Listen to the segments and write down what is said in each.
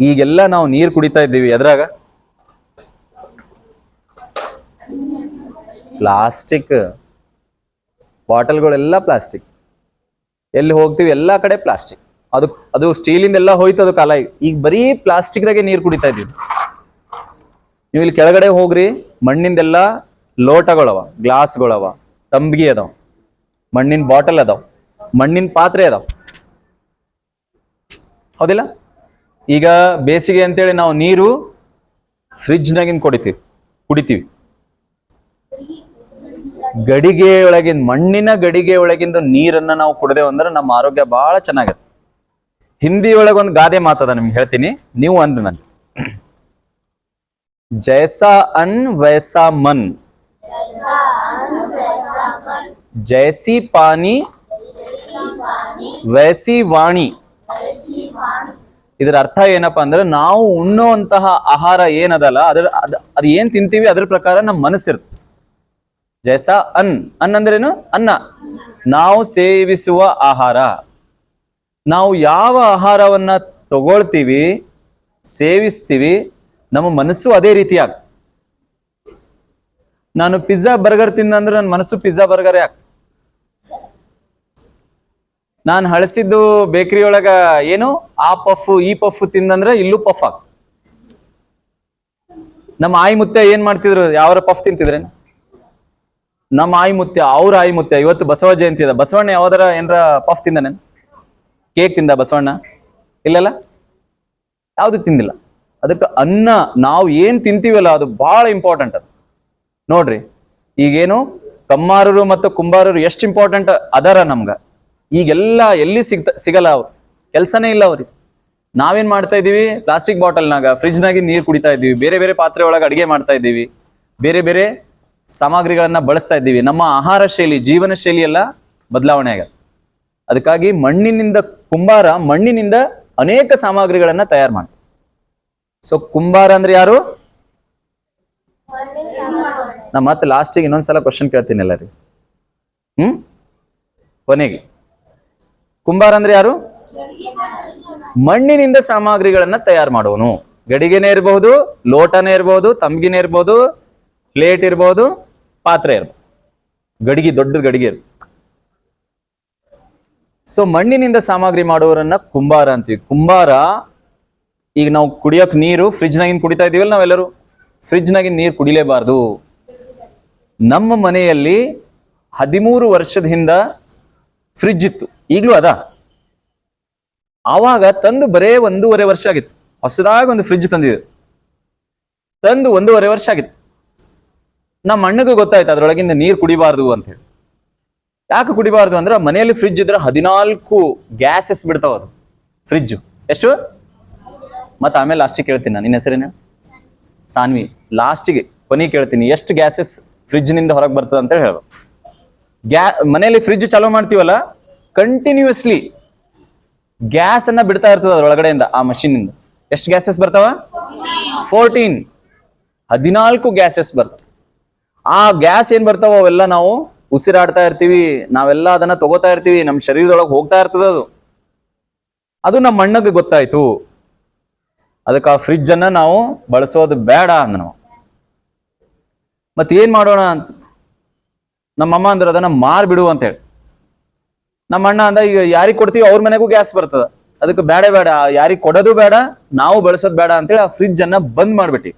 ಈಗೆಲ್ಲ ನಾವು ನೀರು ಕುಡಿತಾ ಇದ್ದೀವಿ ಅದ್ರಾಗ ಪ್ಲಾಸ್ಟಿಕ್ ಬಾಟಲ್ಗಳೆಲ್ಲ ಪ್ಲಾಸ್ಟಿಕ್ ಎಲ್ಲಿ ಹೋಗ್ತೀವಿ? ಎಲ್ಲ ಕಡೆ ಪ್ಲಾಸ್ಟಿಕ್ ಅದು ಅದು ಸ್ಟೀಲಿಂದ ಎಲ್ಲ ಹೋಯ್ತು, ಅದು ಕಾಲ. ಈಗ. ಈಗ ಬರೀ ಪ್ಲಾಸ್ಟಿಕ್ದಾಗೆ ನೀರು ಕುಡಿತಾ ಇದ್ದೀವಿ. ನೀವು ಇಲ್ಲಿ ಕೆಳಗಡೆ ಹೋಗ್ರಿ, ಮಣ್ಣಿಂದೆಲ್ಲ ಲೋಟಗಳವ ಗ್ಲಾಸ್ಗಳವ ತಂಬಿಗೆ ಅದಾವ. ಮಣ್ಣಿನ ಬಾಟಲ್ ಅದಾವ. ಮಣ್ಣಿನ ಪಾತ್ರೆ ಅದಾವ. ಹೌದಿಲ್ಲ? ಈಗ ಬೇಸಿಗೆ ಅಂತೇಳಿ ನಾವು ನೀರು ಫ್ರಿಜ್ನಾಗಿನ್ ಕುಡಿತೀವಿ ಕುಡಿತೀವಿ. ಗಡಿಗೆ ಒಳಗಿಂದ ಮಣ್ಣಿನ ಗಡಿಗೆ ಒಳಗಿಂದ ನೀರನ್ನ ನಾವು ಕುಡ್ದೇವು ಅಂದ್ರೆ ನಮ್ಮ ಆರೋಗ್ಯ ಬಹಳ ಚೆನ್ನಾಗತ್ತೆ. ಹಿಂದಿ ಒಳಗೊಂದು ಒಂದು ಗಾದೆ ಮಾತದ ನಿಮ್ಗೆ ಹೇಳ್ತೀನಿ ನೀವು ಅಂದ್ ನನ್ ಜೈಸಾ ಅನ್ ವೈಸಾ ಮನ್. ಜೈಸಿ ಪಾನಿ. ವಯಸಿ ವಾಣಿ. ಇದರ ಅರ್ಥ ಏನಪ್ಪಾ ಅಂದ್ರೆ ನಾವು ಉಣ್ಣುವಂತಹ ಆಹಾರ ಏನದಲ್ಲ, ಅದ್ರ ಅದ್ ಅದ್ ಏನ್ ತಿಂತೀವಿ ಅದ್ರ ಪ್ರಕಾರ ನಮ್ಮ ಮನಸ್ಸಿರುತ್ತೆ. ಜೈಸಾ ಅನ್ ಅನ್ ಅಂದ್ರೇನು? ಅನ್ನ. ನಾವು ಸೇವಿಸುವ ಆಹಾರ. ನಾವು ಯಾವ ಆಹಾರವನ್ನ ತಗೊಳ್ತೀವಿ, ಸೇವಿಸ್ತೀವಿ, ನಮ್ಮ ಮನಸ್ಸು ಅದೇ ರೀತಿ ಆಗ್ತದೆ. ನಾನು ಪಿಜ್ಜಾ ಬರ್ಗರ್ ತಿಂದಂದ್ರೆ ನನ್ನ ಮನಸ್ಸು ಪಿಜ್ಜಾ ಬರ್ಗರೇ ಆಗ್ತದೆ. ನಾನು ಹಳಸಿದ್ದು ಬೇಕರಿ ಒಳಗ ಏನು? ಆ ಪಫ್, ಈ ಪಫ್ ತಿಂದಂದ್ರೆ ಇಲ್ಲೂ ಪಫ್ ಆಗ್ ನಮ್ಮ ಆಯಿ ಮುತ್ತೆ ಏನ್ ಮಾಡ್ತಿದ್ರು? ಯಾವ್ರ ಪಫ್ ತಿಂತಿದ್ರೆ? ನಮ್ಮ ಆಯಿ ಮುತ್ಯ, ಅವ್ರ ಆಯಿ ಮುತ್ಯ. ಇವತ್ತು ಬಸವ ಜಯಂತಿ ಅದ ಬಸವಣ್ಣ ಯಾವ್ದಾರ ಏನರ ಪಫ್ ತಿಂದನೆ? ಕೇಕ್ ತಿಂದ ಬಸವಣ್ಣ? ಇಲ್ಲಲ್ಲ? ಯಾವ್ದು ತಿಂದಿಲ್ಲ. ಅದಕ್ಕೆ ಅನ್ನ ನಾವು ಏನ್ ತಿಂತೀವಲ್ಲ, ಅದು ಬಹಳ ಇಂಪಾರ್ಟೆಂಟ್ ಅದು. ನೋಡ್ರಿ, ಈಗೇನು ಕಮ್ಮಾರರು ಮತ್ತು ಕುಂಬಾರರು ಎಷ್ಟು ಇಂಪಾರ್ಟೆಂಟ್ ಅದಾರ ನಮ್ಗ. ಈಗೆಲ್ಲ ಎಲ್ಲಿ ಸಿಗ್ತ, ಸಿಗಲ್ಲ ಅವ್ರು. ಕೆಲ್ಸನೇ ಇಲ್ಲ ಅವ್ರಿಗೆ. ನಾವೇನ್ ಮಾಡ್ತಾ ಇದೀವಿ ಪ್ಲಾಸ್ಟಿಕ್ ಬಾಟಲ್ನಾಗ, ಫ್ರಿಜ್ನಾಗಿ ನೀರು ಕುಡಿತಾ ಇದ್ದೀವಿ. ಬೇರೆ ಬೇರೆ ಪಾತ್ರೆ ಒಳಗೆ ಅಡಿಗೆ ಮಾಡ್ತಾ ಇದ್ದೀವಿ. ಬೇರೆ ಬೇರೆ ಸಾಮಗ್ರಿಗಳನ್ನ ಬಳಸ್ತಾ ಇದ್ದೀವಿ. ನಮ್ಮ ಆಹಾರ ಶೈಲಿ, ಜೀವನ ಶೈಲಿ ಎಲ್ಲ ಬದಲಾವಣೆ ಆಗ ಅದಕ್ಕಾಗಿ ಮಣ್ಣಿನಿಂದ ಕುಂಬಾರ ಮಣ್ಣಿನಿಂದ ಅನೇಕ ಸಾಮಗ್ರಿಗಳನ್ನ ತಯಾರು ಮಾಡ್ತಾರೆ ಸೊ ಕುಂಬಾರ ಅಂದ್ರೆ ಯಾರು? ನಾ ಮತ್ತೆ ಲಾಸ್ಟಿಗೆ ಇನ್ನೊಂದ್ಸಲ ಕ್ವಶನ್ ಕೇಳ್ತೀನಿ ಎಲ್ಲರಿಗೆ. ಹ್ಮ್? ಕೊನೆಗೆ. ಕುಂಬಾರ ಅಂದ್ರೆ ಯಾರು? ಮಣ್ಣಿನಿಂದ ಸಾಮಗ್ರಿಗಳನ್ನ ತಯಾರು ಮಾಡುವನು. ಗಡಿಗೆನೇ ಇರಬಹುದು ಲೋಟನೇ ಇರಬಹುದು ತಂಬಿಗೆನೇ ಇರಬಹುದು ಪ್ಲೇಟ್ ಇರಬಹುದು ಪಾತ್ರೆ ಇರಬಹುದು ಗಡಿಗೆ ದೊಡ್ಡ ಗಡಿಗೆ ಇರ್ಬೋದು ಸೊ ಮಣ್ಣಿನಿಂದ ಸಾಮಗ್ರಿ ಮಾಡುವವರನ್ನ ಕುಂಬಾರ ಅಂತೀವಿ. ಕುಂಬಾರ, ಈಗ ನಾವು ಕುಡಿಯೋಕ್ ನೀರು ಫ್ರಿಜ್ನಾಗಿಂದ ಕುಡಿತಾ ಇದೀವಲ್ಲ ನಾವೆಲ್ಲರೂ? ಫ್ರಿಜ್ನಾಗಿಂದ ನೀರು ಕುಡಿಲೇಬಾರ್ದು. ನಮ್ಮ ಮನೆಯಲ್ಲಿ ಹದಿಮೂರು ವರ್ಷದ ಹಿಂದ ಫ್ರಿಜ್ ಇತ್ತು. ಈಗಲೂ ಅದ. ಆವಾಗ ತಂದು ಬರೇ ಒಂದೂವರೆ ವರ್ಷ ಆಗಿತ್ತು. ಹೊಸದಾಗಿ ಒಂದು ಫ್ರಿಜ್ ತಂದಿದ್ರು ತಂದು ಒಂದೂವರೆ ವರ್ಷ ಆಗಿತ್ತು. ನಮ್ಮ ಅಣ್ಣಗೂ ಗೊತ್ತಾಯ್ತು, ಅದ್ರೊಳಗಿಂದ ನೀರು ಕುಡಿಬಾರ್ದು ಅಂತ ಹೇಳಿ. ಯಾಕೆ ಕುಡಿಬಾರ್ದು ಅಂದ್ರೆ ಮನೆಯಲ್ಲಿ ಫ್ರಿಜ್ ಇದ್ರೆ ಹದಿನಾಲ್ಕು ಗ್ಯಾಸಸ್ ಬಿಡ್ತಾವ ಅದು. ಫ್ರಿಜ್ ಎಷ್ಟು? ಮತ್ತೆ ಆಮೇಲೆ ಲಾಸ್ಟಿಗೆ ಕೇಳ್ತೀನಿ ನಾನು. ನಿನ್ನ ಹೆಸರೇನು? ಸಾನ್ವಿ. ಲಾಸ್ಟಿಗೆ ಕೊನೆ ಕೇಳ್ತೀನಿ. ಎಷ್ಟು ಗ್ಯಾಸಸ್ ಫ್ರಿಜ್ನಿಂದ ಹೊರಗೆ ಬರ್ತದೆ ಅಂತ ಹೇಳಿ. ಗ್ಯಾ ಮನೆಯಲ್ಲಿ ಫ್ರಿಜ್ ಚಾಲೂ ಮಾಡ್ತೀವಲ್ಲ? ಕಂಟಿನ್ಯೂಸ್ಲಿ ಗ್ಯಾಸ್ ಅನ್ನ ಬಿಡ್ತಾ ಇರ್ತದೆ ಅದ್ರೊಳಗಡೆಯಿಂದ ಆ ಮಷೀನಿಂದ ಎಷ್ಟು ಗ್ಯಾಸಸ್ ಬರ್ತಾವ? ಫೋರ್ಟೀನ್ ಹದಿನಾಲ್ಕು ಗ್ಯಾಸಸ್ ಬರ್ತವೆ ಆ ಗ್ಯಾಸ್ ಏನ್ ಬರ್ತಾವ ಅವೆಲ್ಲ ನಾವು ಉಸಿರಾಡ್ತಾ ಇರ್ತೀವಿ, ನಾವೆಲ್ಲ ಅದನ್ನ ತಗೋತಾ ಇರ್ತೀವಿ ನಮ್ಮ ಶರೀರದೊಳಗೆ ಹೋಗ್ತಾ ಇರ್ತದೆ ಅದು. ಅದು ನಮ್ಮ ಮಣ್ಣಗೆ ಗೊತ್ತಾಯ್ತು. ಅದಕ್ಕೆ ಆ ಫ್ರಿಜ್ ಅನ್ನ ನಾವು ಬಳಸೋದು ಬೇಡ ಅಂದ ನಾವು. ಮತ್ತೆ ಏನ್ ಮಾಡೋಣ ಅಂತ ನಮ್ಮಮ್ಮ ಅಂದ್ರೆ ಅದನ್ನ ಮಾರ್ಬಿಡು ಅಂತ ಹೇಳಿ. ನಮ್ಮ ಅಣ್ಣ ಅಂದ, ಈಗ ಯಾರಿಗ್ ಕೊಡ್ತೀವಿ ಅವ್ರ ಮನೆಗೂ ಗ್ಯಾಸ್ ಬರ್ತದ. ಅದಕ್ಕೆ ಬೇಡ ಬೇಡ ಯಾರಿಗ್ ಕೊಡೋದು ಬೇಡ ನಾವು ಬಳಸೋದು ಬೇಡ ಅಂತೇಳಿ ಆ ಫ್ರಿಜ್ ಅನ್ನ ಬಂದ್ ಮಾಡ್ಬಿಟ್ಟಿ.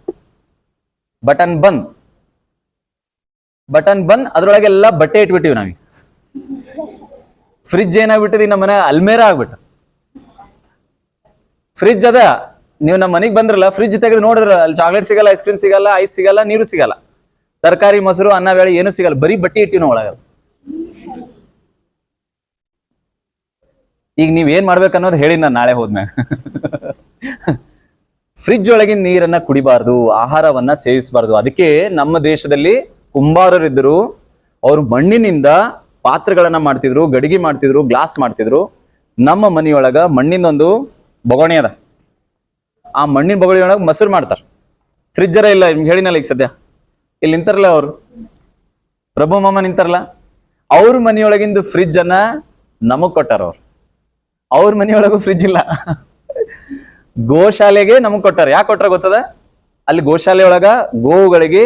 ಬಟನ್ ಬಂದ್. ಬಟನ್ ಬಂದ್ ಅದ್ರೊಳಗೆಲ್ಲ ಬಟ್ಟೆ ಇಟ್ಬಿಟ್ಟಿವಿ ನಾವೀಗ. ಫ್ರಿಜ್ ಏನಾಗ್ಬಿಟ್ಟಿದೆ ನಮ್ಮ ಮನೆ ಅಲ್ಮೇರ ಆಗ್ಬಿಟ್ಟ. ಫ್ರಿಜ್ ಅದ, ನೀವು ನಮ್ಮ ಮನೆಗೆ ಬಂದ್ರಲ್ಲ ಫ್ರಿಜ್ ತೆಗೆದು ನೋಡಿದ್ರ, ಅಲ್ಲಿ ಚಾಕ್ಲೇಟ್ ಸಿಗಲ್ಲ ಐಸ್ ಕ್ರೀಮ್ ಸಿಗಲ್ಲ ಐಸ್ ಸಿಗಲ್ಲ, ನೀರು ಸಿಗಲ್ಲ. ತರಕಾರಿ, ಮೊಸರು, ಅನ್ನ, ಬೇಳೆ ಏನು ಸಿಗಲ್ಲ, ಬರೀ ಬಟ್ಟೆ ಇಟ್ಟಿವಿ ನಾವು ಈಗ ನೀವ್ ಏನ್ ಮಾಡ್ಬೇಕು ಅನ್ನೋದು ಹೇಳಿ ನಾನು ನಾಳೆ ಹೋದ್ಮ್ಯಾಗ ಫ್ರಿಜ್ ಒಳಗಿನ ನೀರನ್ನ ಕುಡಿಬಾರ್ದು, ಆಹಾರವನ್ನ ಸೇವಿಸಬಾರ್ದು. ಅದಕ್ಕೆ ನಮ್ಮ ದೇಶದಲ್ಲಿ ಕುಂಬಾರರಿದ್ದರು. ಅವರು ಮಣ್ಣಿನಿಂದ ಪಾತ್ರೆಗಳನ್ನ ಮಾಡ್ತಿದ್ರು, ಗಡಿಗೆ ಮಾಡ್ತಿದ್ರು, ಗ್ಲಾಸ್ ಮಾಡ್ತಿದ್ರು. ನಮ್ಮ ಮನೆಯೊಳಗ ಮಣ್ಣಿನೊಂದು ಬೊಗಣಿ ಅದ. ಆ ಮಣ್ಣಿನ ಬೊಗಣಿ ಒಳಗೆ ಮೊಸರು ಮಾಡ್ತಾರ. ಫ್ರಿಜ್ಜರ ಇಲ್ಲ ನಿಮ್ಗೆ ಹೇಳಿನಲ್ಲ ಈಗ ಸದ್ಯ? ಇಲ್ಲಿ ನಿಂತಾರಲ್ಲ ಅವರು? ಪ್ರಭು ಮಾಮ ನಿಂತಾರಲ್ಲ? ಅವ್ರ ಮನೆಯೊಳಗಿಂದು ಫ್ರಿಜ್ ಅನ್ನ ನಮಗ್ ಕೊಟ್ಟಾರ ಅವ್ರು. ಅವ್ರ ಮನೆಯೊಳಗೂ ಫ್ರಿಜ್ ಇಲ್ಲ. ಗೋಶಾಲೆಗೆ ನಮಗ್ ಕೊಟ್ಟಾರ. ಯಾಕೆ ಕೊಟ್ಟಾರ ಗೊತ್ತದ? ಅಲ್ಲಿ ಗೋಶಾಲೆ ಒಳಗ ಗೋವುಗಳಿಗೆ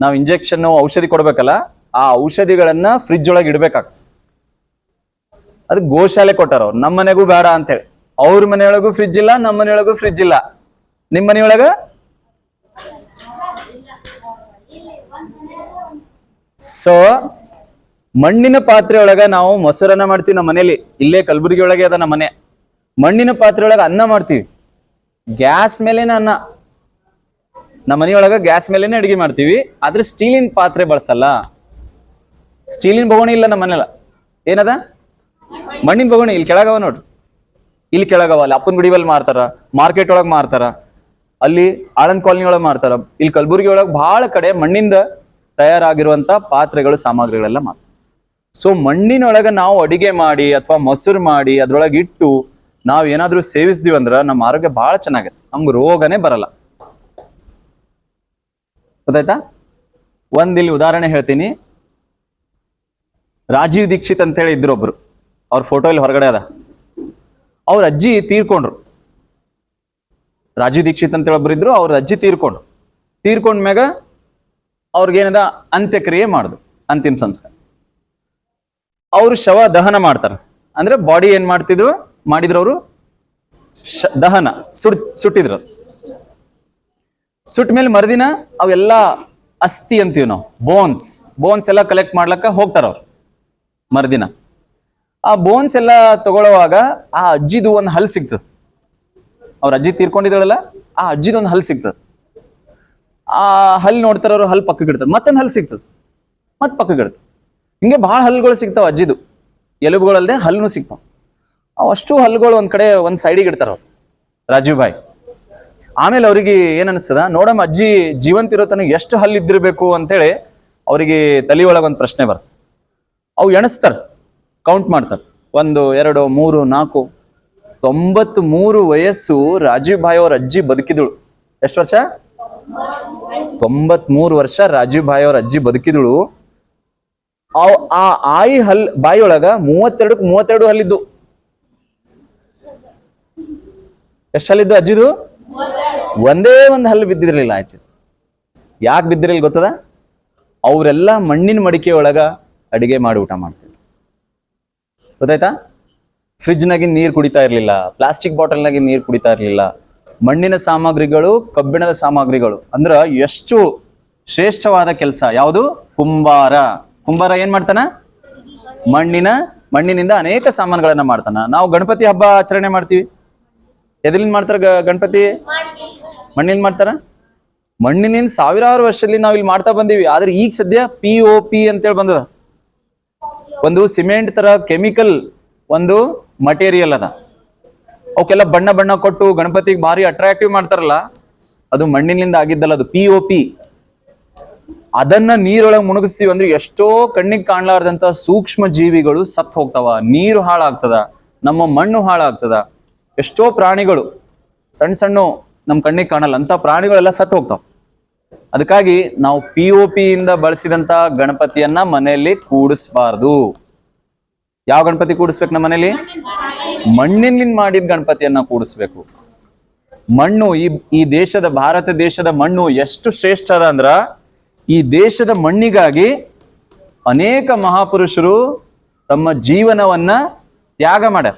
ನಾವು ಇಂಜೆಕ್ಷನ್ ಔಷಧಿ ಕೊಡ್ಬೇಕಲ್ಲ, ಆ ಔಷಧಿಗಳನ್ನ ಫ್ರಿಜ್ ಒಳಗೆ ಇಡ್ಬೇಕಾಗ್ತದೆ. ಅದು ಗೋಶಾಲೆ ಕೊಟ್ಟಾರ ಅವ್ರು. ನಮ್ಮ ಮನೆಗೂ ಬೇಡ ಅಂತೇಳಿ. ಅವ್ರ ಮನೆಯೊಳಗೂ ಫ್ರಿಜ್ ಇಲ್ಲ ನಮ್ಮ ಮನೆಯೊಳಗೂ ಫ್ರಿಜ್ ಇಲ್ಲ. ನಿಮ್ಮ ಮನೆಯೊಳಗ? ಸೊ ಮಣ್ಣಿನ ಪಾತ್ರೆ ಒಳಗ ನಾವು ಮೊಸರನ್ನ ಮಾಡ್ತೀವಿ ನಮ್ಮ ಮನೇಲಿ ಇಲ್ಲೇ ಕಲಬುರಗಿ ಒಳಗೆ ಅದ ನಮ್ಮ ಮನೆ. ಮಣ್ಣಿನ ಪಾತ್ರೆ ಒಳಗ ಅನ್ನ ಮಾಡ್ತೀವಿ. ಗ್ಯಾಸ್ ಮೇಲೇನೆ ಅನ್ನ. ನಮ್ಮ ಮನೆಯೊಳಗ ಗ್ಯಾಸ್ ಮೇಲೇನೆ ಅಡುಗೆ ಮಾಡ್ತೀವಿ. ಆದ್ರೆ ಸ್ಟೀಲಿನ ಪಾತ್ರೆ ಬಳಸಲ್ಲ. ಸ್ಟೀಲಿನ ಬಗೋಣಿ ಇಲ್ಲ ನಮ್ಮ ಮನೆಯಲ್ಲ. ಏನದ? ಮಣ್ಣಿನ ಬಗೋಣಿ. ಇಲ್ಲಿ ಕೆಳಗವ ನೋಡ್ರಿ. ಇಲ್ಲಿ ಕೆಳಗವ. ಅಲ್ಲಿ ಅಪ್ಪನ ಗುಡಿವಲ್ಲಿ ಮಾರ್ತಾರ. ಮಾರ್ಕೆಟ್ ಒಳಗೆ ಮಾರ್ತಾರ. ಅಲ್ಲಿ ಆಳಂದ್ ಕಾಲನಿ ಒಳಗೆ ಮಾರ್ತಾರ. ಇಲ್ಲಿ ಕಲಬುರಗಿ ಒಳಗೆ ಬಹಳ ಕಡೆ ಮಣ್ಣಿಂದ ತಯಾರಾಗಿರುವಂತ ಪಾತ್ರೆಗಳು, ಸಾಮಗ್ರಿಗಳೆಲ್ಲ ಮಾರ್ತಾರೆ. ಸೊ ಮಣ್ಣಿನೊಳಗ ನಾವು ಅಡಿಗೆ ಮಾಡಿ ಅಥವಾ ಮೊಸರು ಮಾಡಿ ಅದ್ರೊಳಗೆ ಇಟ್ಟು ನಾವ್ ಏನಾದ್ರೂ ಸೇವಿಸಿದ್ವಿ ಅಂದ್ರ ನಮ್ಮ ಆರೋಗ್ಯ ಬಹಳ ಚೆನ್ನಾಗತ್ತೆ. ನಮ್ಗೆ ರೋಗನೇ ಬರಲ್ಲ. ಗೊತ್ತಾಯ್ತಾ? ಇಲ್ಲಿ ಉದಾಹರಣೆ ಹೇಳ್ತೀನಿ. ರಾಜೀವ್ ದೀಕ್ಷಿತ್ ಅಂತ ಹೇಳಿ ಇದ್ರು ಒಬ್ರು. ಅವ್ರ ಫೋಟೋ ಇಲ್ಲಿ ಹೊರಗಡೆ ಅದ. ಅವ್ರ ಅಜ್ಜಿ ತೀರ್ಕೊಂಡ್ರು. ರಾಜೀವ್ ದೀಕ್ಷಿತ್ ಅಂತ ಒಬ್ರು ಇದ್ರು, ಅವ್ರ ಅಜ್ಜಿ ತೀರ್ಕೊಂಡ್ರು. ತೀರ್ಕೊಂಡ್ಮ್ಯಾಗ ಅವ್ರಿಗೇನದ ಅಂತ್ಯಕ್ರಿಯೆ ಮಾಡುದು ಅಂತಿಮ ಸಂಸ್ಕಾರ. ಅವರು ಶವ ದಹನ ಮಾಡ್ತಾರ. ಅಂದ್ರೆ ಬಾಡಿ ಏನ್ ಮಾಡ್ತಿದ್ರು? ಮಾಡಿದ್ರು ಅವರು ದಹನ. ಸುಡ್, ಸುಟ್ಟಿದ್ರು. ಸುಟ್ಟ ಮೇಲೆ ಮರುದಿನ ಅವೆಲ್ಲ ಅಸ್ಥಿ ಅಂತೀವಿ ನಾವು ಬೋನ್ಸ್ ಬೋನ್ಸ್ ಎಲ್ಲ ಕಲೆಕ್ಟ್ ಮಾಡ್ಲಕ್ಕ ಹೋಗ್ತಾರ ಅವ್ರು ಮರುದಿನ. ಆ ಬೋನ್ಸ್ ಎಲ್ಲ ತಗೊಳ್ಳೋವಾಗ ಆ ಅಜ್ಜಿದು ಒಂದು ಹಲ್ ಸಿಗ್ತದ. ಅವ್ರ ಅಜ್ಜಿ ತೀರ್ಕೊಂಡಿದ್ದಾಳಲ್ಲ, ಆ ಅಜ್ಜಿದು ಒಂದು ಹಲ್ ಸಿಗ್ತದ. ಆ ಹಲ್ ನೋಡ್ತಾರ ಅವ್ರು, ಹಲ್ ಪಕ್ಕ ಇಡ್ತಾರೆ ಮತ್ತೊಂದು ಹಲ್ ಸಿಗ್ತದ. ಮತ್ತೆ ಪಕ್ಕಕ್ಕೆ ಇಡ್ತಾರೆ ಹಿಂಗೆ ಭಾಳ ಹಲ್ಲುಗಳು ಸಿಗ್ತಾವ ಅಜ್ಜಿದು. ಎಲುಬುಗಳಲ್ಲದೆ ಹಲ್ಲೂ ಸಿಗ್ತಾವ. ಅವು ಅಷ್ಟು ಹಲ್ಲುಗಳು ಒಂದು ಕಡೆ ಒಂದು ಸೈಡಿಗೆ ಇಡ್ತಾರ ಅವ್ರು. ರಾಜೀವ್ ಭಾಯ್ ಆಮೇಲೆ ಅವ್ರಿಗೆ ಏನ್ ಅನಿಸ್ತದ ನೋಡಮ್ಮ ಅಜ್ಜಿ ಜೀವಂತ ಇರೋ ತನಕ ಎಷ್ಟು ಹಲ್ಲು ಇದ್ದಿರ್ಬೇಕು ಅಂತೇಳಿ ಅವರಿಗೆ ತಲೆ ಒಂದು ಪ್ರಶ್ನೆ ಬರುತ್ತೆ ಅವು ಎಣಿಸ್ತಾರೆ ಕೌಂಟ್ ಮಾಡ್ತಾರೆ. ಒಂದು, ಎರಡು, ಮೂರು, ನಾಲ್ಕು ತೊಂಬತ್ ಮೂರು ವಯಸ್ಸು ರಾಜೀವ್ ಭಾಯ್ ಅವ್ರ ಅಜ್ಜಿ ಬದುಕಿದಳು. ಎಷ್ಟು ವರ್ಷ? ತೊಂಬತ್ ಮೂರು ವರ್ಷ ರಾಜೀವ್ ಭಾಯ್ ಅವ್ರ ಅಜ್ಜಿ ಬದುಕಿದಳು. ಆ ಆಯಿ ಹಲ್ ಬಾಯಿಯೊಳಗ ಮೂವತ್ತೆರಡಕ್ಕೆ ಮೂವತ್ತೆರಡು ಹಲ್ಲಿದ್ದು. ಎಷ್ಟು ಹಲ್ಲಿದ್ದು ಅಜ್ಜಿದು? ಒಂದೇ ಒಂದು ಹಲ್ಲು ಬಿದ್ದಿರಲಿಲ್ಲ ಆಚೆ ಯಾಕೆ ಬಿದ್ದಿರಲಿಲ್ಲ ಗೊತ್ತದ? ಅವರೆಲ್ಲ ಮಣ್ಣಿನ ಮಡಿಕೆ ಒಳಗ ಅಡಿಗೆ ಮಾಡಿ ಊಟ ಮಾಡ್ತಿದ್ರು. ಗೊತ್ತಾಯ್ತಾ? ಫ್ರಿಜ್ನಾಗಿನ ನೀರು ಕುಡಿತಾ ಇರಲಿಲ್ಲ, ಪ್ಲಾಸ್ಟಿಕ್ ಬಾಟಲ್ನಾಗಿನ ನೀರು ಕುಡಿತಾ ಇರಲಿಲ್ಲ. ಮಣ್ಣಿನ ಸಾಮಗ್ರಿಗಳು, ಕಬ್ಬಿಣದ ಸಾಮಗ್ರಿಗಳು. ಅಂದ್ರ ಎಷ್ಟು ಶ್ರೇಷ್ಠವಾದ ಕೆಲಸ. ಯಾವುದು? ಕುಂಬಾರ. ಕುಂಬಾರ ಏನ್ ಮಾಡ್ತಾನ? ಮಣ್ಣಿನ, ಮಣ್ಣಿನಿಂದ ಅನೇಕ ಸಾಮಾನುಗಳನ್ನ ಮಾಡ್ತಾನ. ನಾವು ಗಣಪತಿ ಹಬ್ಬ ಆಚರಣೆ ಮಾಡ್ತೀವಿ. ಎದ್ರಿಂದ ಮಾಡ್ತಾರ ಗಣಪತಿ? ಮಣ್ಣಿನ ಮಾಡ್ತಾರ? ಮಣ್ಣಿನಿಂದ ಸಾವಿರಾರು ವರ್ಷದಲ್ಲಿ ನಾವು ಇಲ್ಲಿ ಮಾಡ್ತಾ ಬಂದೀವಿ. ಆದ್ರೆ ಈಗ ಸದ್ಯ ಪಿ ಓ ಪಿ ಅಂತೇಳಿ ಬಂದದ. ಒಂದು ಸಿಮೆಂಟ್ ತರ ಕೆಮಿಕಲ್ ಒಂದು ಮಟೀರಿಯಲ್ ಅದ. ಅವಕ್ಕೆಲ್ಲ ಬಣ್ಣ ಬಣ್ಣ ಕೊಟ್ಟು ಗಣಪತಿಗೆ ಭಾರಿ ಅಟ್ರಾಕ್ಟಿವ್ ಮಾಡ್ತಾರಲ್ಲ, ಅದು ಮಣ್ಣಿನಿಂದ ಆಗಿದ್ದಲ್ಲ, ಅದು ಪಿ ಓ ಪಿ ಅದನ್ನ ನೀರೊಳಗೆ ಮುಣಗಿಸ್ತೀವಿ ಅಂದ್ರೆ ಎಷ್ಟೋ ಕಣ್ಣಿಗೆ ಕಾಣ್ಲಾರ್ದಂತ ಸೂಕ್ಷ್ಮ ಜೀವಿಗಳು ಸತ್ತು ಹೋಗ್ತಾವ. ನೀರು ಹಾಳಾಗ್ತದ, ನಮ್ಮ ಮಣ್ಣು ಹಾಳಾಗ್ತದ. ಎಷ್ಟೋ ಪ್ರಾಣಿಗಳು ಸಣ್ಣ ಸಣ್ಣ ನಮ್ಮ ಕಣ್ಣಿಗೆ ಕಾಣಲ್ಲ ಅಂತ ಪ್ರಾಣಿಗಳೆಲ್ಲ ಸತ್ತು ಹೋಗ್ತಾವ. ಅದಕ್ಕಾಗಿ ನಾವು ಪಿ ಒ ಪಿಯಿಂದ ಬಳಸಿದಂತ ಗಣಪತಿಯನ್ನ ಮನೆಯಲ್ಲಿ ಕೂಡಿಸ್ಬಾರ್ದು. ಯಾವ ಗಣಪತಿ ಕೂಡಿಸ್ಬೇಕು ನಮ್ಮ ಮನೇಲಿ ಮಣ್ಣಿನಿಂದ ಮಾಡಿದ ಗಣಪತಿಯನ್ನ ಕೂಡಿಸ್ಬೇಕು. ಮಣ್ಣು, ಈ ಈ ದೇಶದ, ಭಾರತ ದೇಶದ ಮಣ್ಣು ಎಷ್ಟು ಶ್ರೇಷ್ಠ ಅದ ಅಂದ್ರ ಈ ದೇಶದ ಮಣ್ಣಿಗಾಗಿ ಅನೇಕ ಮಹಾಪುರುಷರು ತಮ್ಮ ಜೀವನವನ್ನ ತ್ಯಾಗ ಮಾಡ್ಯಾರ.